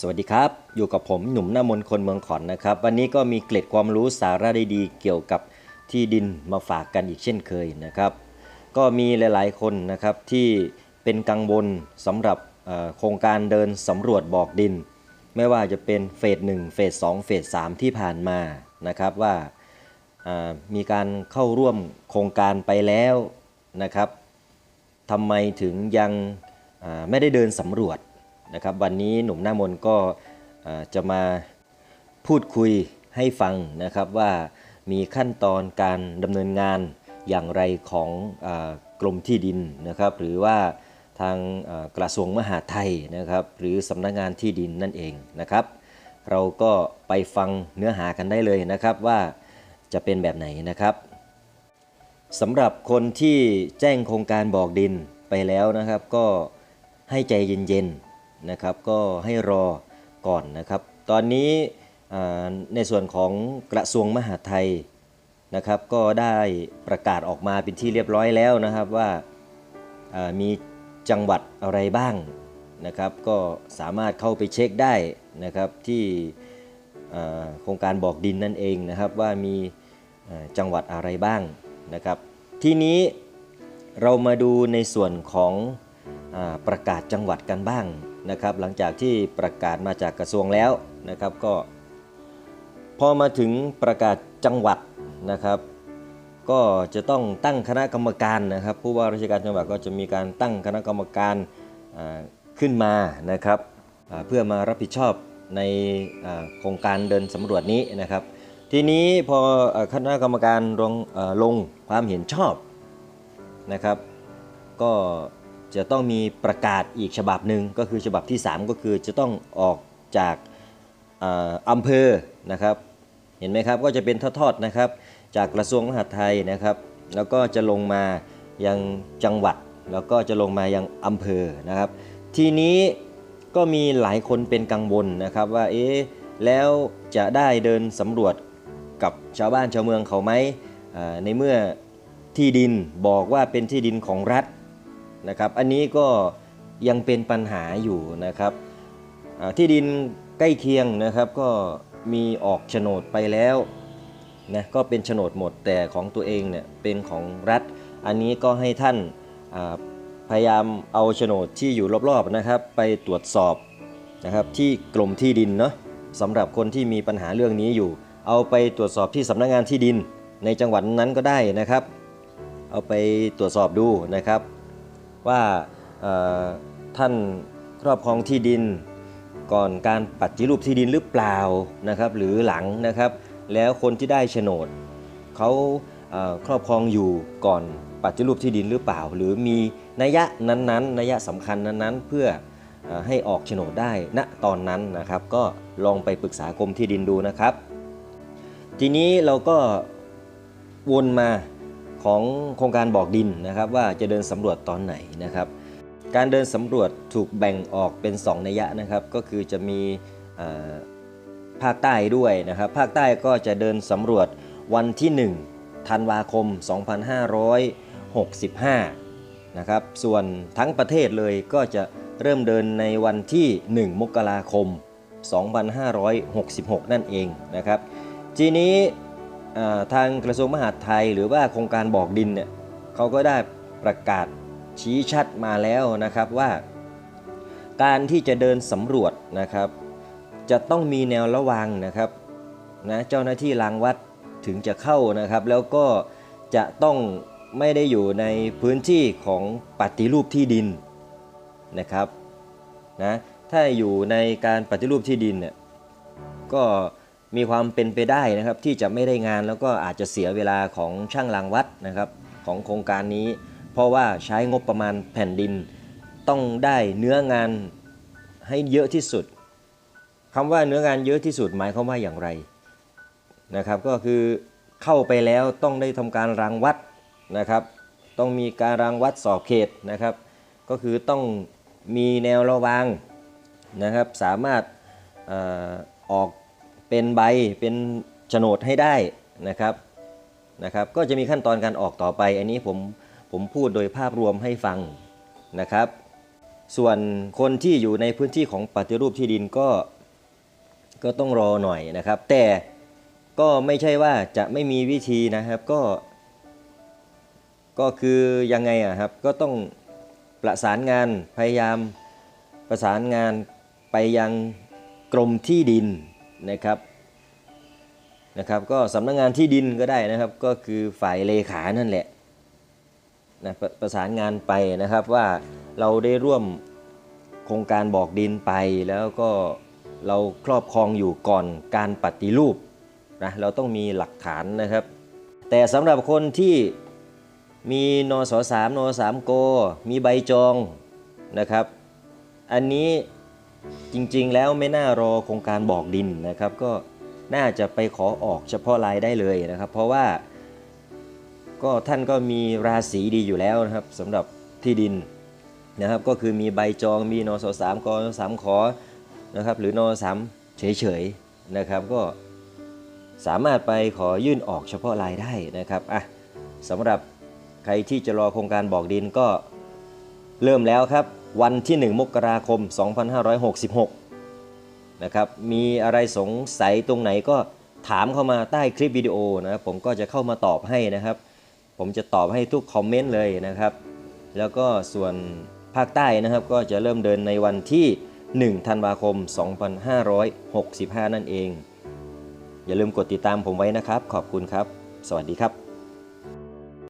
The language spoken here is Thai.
สวัสดีครับ อยู่กับผมหนุ่มหน้ามนคนเมืองขอนนะครับ วันนี้ก็มีเกล็ดความรู้สาระดีๆเกี่ยวกับที่ดินมาฝากกันอีกเช่นเคยนะครับ ก็มีหลายๆคนนะครับที่เป็นกังวลสำหรับโครงการเดินสำรวจบอกดิน ไม่ว่าจะเป็นเฟส1เฟส2เฟส3ที่ผ่านมานะครับว่ามีการเข้าร่วมโครงการไปแล้วนะครับทำไมถึงยังไม่ได้เดินสำรวจ นะครับวันนี้หนุ่มหน้ามนก็จะมาพูดคุยให้ฟังนะครับว่ามีขั้นตอนการดำเนินงานอย่างไรของอกรมที่ดินนะครับ หรือว่าทางกระทรวงมหาดไทยนะครับ หรือสำนักงานที่ดินนั่นเองนะครับ เราก็ไปฟังเนื้อหากันได้เลยนะครับว่าจะเป็นแบบไหนนะครับสำหรับคนที่แจ้งโครงการบอกดินไปแล้วนะครับ ก็ให้ใจเย็น นะครับก็ให้รอก่อนนะครับ ตอนนี้ในส่วนของกระทรวงมหาดไทยนะครับก็ได้ประกาศออกมาเป็นที่เรียบร้อยแล้วนะครับว่ามีจังหวัดอะไรบ้างนะครับ ก็สามารถเข้าไปเช็คได้นะครับที่โครงการบอกดินนั่นเองนะครับว่ามีจังหวัดอะไรบ้างนะครับ ที่นี้เรามาดูในส่วนของอประกาศจังหวัดกันบ้าง นะครับหลังจากที่ประกาศมาจากกระทรวงแล้วนะครับก็ พอมาถึงประกาศจังหวัดนะครับ ก็จะต้องตั้งคณะกรรมการนะครับผู้ว่าราชการจังหวัดก็จะมีการตั้งคณะกรรมการขึ้นมานะครับเพื่อมารับผิดชอบในโครงการเดินสำรวจนี้นะครับ ทีนี้พอคณะกรรมการลงลงความเห็นชอบนะครับ ก็ จะต้องมีประกาศอีกฉบับหนึ่งก็คือฉบับที่ 3 ก็คือจะต้องออกจากอำเภอนะครับเห็นไหมครับก็จะเป็นทอดๆนะครับ จากกระทรวงมหาดไทยนะครับ แล้วก็จะลงมายังจังหวัด แล้วก็จะลงมายังอำเภอนะครับ ทีนี้ก็มีหลายคนเป็นกังวลนะครับว่าเอ๊ะแล้วจะได้เดินสำรวจกับชาวบ้านชาวเมืองเขาไหมในเมื่อที่ดินบอกว่าเป็นที่ดินของรัฐ นะครับ อันนี้ก็ยังเป็นปัญหาอยู่นะครับที่ดินใกล้เคียงนะครับก็มีออกโฉนดไปแล้วนะก็เป็นโฉนดหมดแต่ของตัวเองเนี่ยเป็นของรัฐ อันนี้ก็ให้ท่านพยายามเอาโฉนดที่อยู่รอบๆนะครับ ไปตรวจสอบนะครับที่กรมที่ดินเนาะสำหรับคนที่มีปัญหาเรื่องนี้อยู่ เอาไปตรวจสอบที่สำนักงานที่ดินในจังหวัดนั้นก็ได้นะครับ เอาไปตรวจสอบดูนะครับ ว่าท่านครอบครองที่ดิน ก่อนการปฏิรูปที่ดินหรือเปล่านะครับหรือหลังนะครับ แล้วคนที่ได้โฉนดเขาครอบครองอยู่ก่อนปฏิรูปที่ดินหรือเปล่า หรือมีนัยยะนั้นๆนัยยะสำคัญนั้นๆ เพื่อออให้ออกโฉนดได้ณตอนนั้นนะครับ ก็ลองไปปรึกษากรมที่ดินดูนะครับ ทีนี้เราก็วนมา ของโครงการบอกดินนะครับว่าจะเดินสำรวจตอนไหนนะครับ การเดินสำรวจถูกแบ่งออกเป็น 2 นัยยะนะครับ ก็คือจะมีภาคใต้ด้วยนะครับ ภาคใต้ก็จะเดินสำรวจวันที่1ธันวาคม 2565 นะครับ ส่วนทั้งประเทศเลยก็จะเริ่มเดินในวันที่ 1 มกราคม 2566 นั่นเองนะครับ ทีนี้ ทางกระทรวงมหาดไทย หรือว่าโครงการบอกดินเนี่ยเขาก็ได้ประกาศชี้ชัดมาแล้วนะครับว่า การที่จะเดินสำรวจนะครับ จะต้องมีแนวระวังนะครับนะเจ้าหน้าที่รางวัดถึงจะเข้านะครับ แล้วก็จะต้องไม่ได้อยู่ในพื้นที่ของปฏิรูปที่ดินนะครับนะถ้าอยู่ในการปฏิรูปที่ดินเนี่ยก็ มีความเป็นไปได้นะครับที่จะไม่ได้งานแล้วก็อาจจะเสียเวลาของช่างรางวัดนะครับของโครงการนี้ เพราะว่าใช้งบประมาณแผ่นดิน ต้องได้เนื้องานให้เยอะที่สุดคำว่าเนื้องานเยอะที่สุดหมายความว่าอย่างไรนะครับก็คือเข้าไปแล้วต้องได้ทำการรางวัดนะครับ ต้องมีการรางวัดสอบเขตนะครับ ก็คือต้องมีแนวระวางนะครับ สามารถออออก เป็นใบเป็นโฉนดให้ได้นะครับนะครับก็จะมีขั้นตอนการออกต่อไป อันนี้ผมผมพูดโดยภาพรวมให้ฟังนะครับ ส่วนคนที่อยู่ในพื้นที่ของปฏิรูปที่ดินก็ก็ต้องรอหน่อยนะครับ แต่ก็ไม่ใช่ว่าจะไม่มีวิธีนะครับก็ ก็คือยังไงอะครับก็ต้องประสานงานพยายามประสานงานไปยังกรมที่ดิน นะครับนะครับก็สำนักงานที่ดินก็ได้นะครับ ก็คือฝ่ายเลขานั่นแหละนะประประสานงานไปนะครับว่าเราได้ร่วมโครงการบอกดินไป แล้วก็เราครอบครองอยู่ก่อนการปฏิรูปนะเราต้องมีหลักฐานนะครับ แต่สำหรับคนที่มีนสสามนสามโก มีใบจองนะครับ อันนี้ จริงๆ แล้วไม่น่ารอโครงการบอกดินนะครับ ก็น่าจะไปขอออกเฉพาะรายได้เลยนะครับ เพราะว่าก็ท่านก็มีราศีดีอยู่แล้วนะครับสำหรับที่ดินนะครับ ก็คือมีใบจองมีนสสามกนสามขอนะครับหรือนสามเฉยๆนะครับ ก็สามารถไปขอยื่นออกเฉพาะรายได้นะครับอะสำหรับใครที่จะรอโครงการบอกดินก็เริ่มแล้วครับ วันที่ 1 มกราคม 2566 นะครับมีอะไรสงสัยตรงไหนก็ถามเข้ามาใต้คลิปวิดีโอนะครับผมก็จะเข้ามาตอบให้นะครับ ผมจะตอบให้ทุกคอมเมนต์เลยนะครับ แล้วก็ส่วนภาคใต้นะครับก็จะเริ่มเดินในวันที่ 1 ธันวาคม 2565 นั่นเอง อย่าลืมกดติดตามผมไว้นะครับ ขอบคุณครับ สวัสดีครับ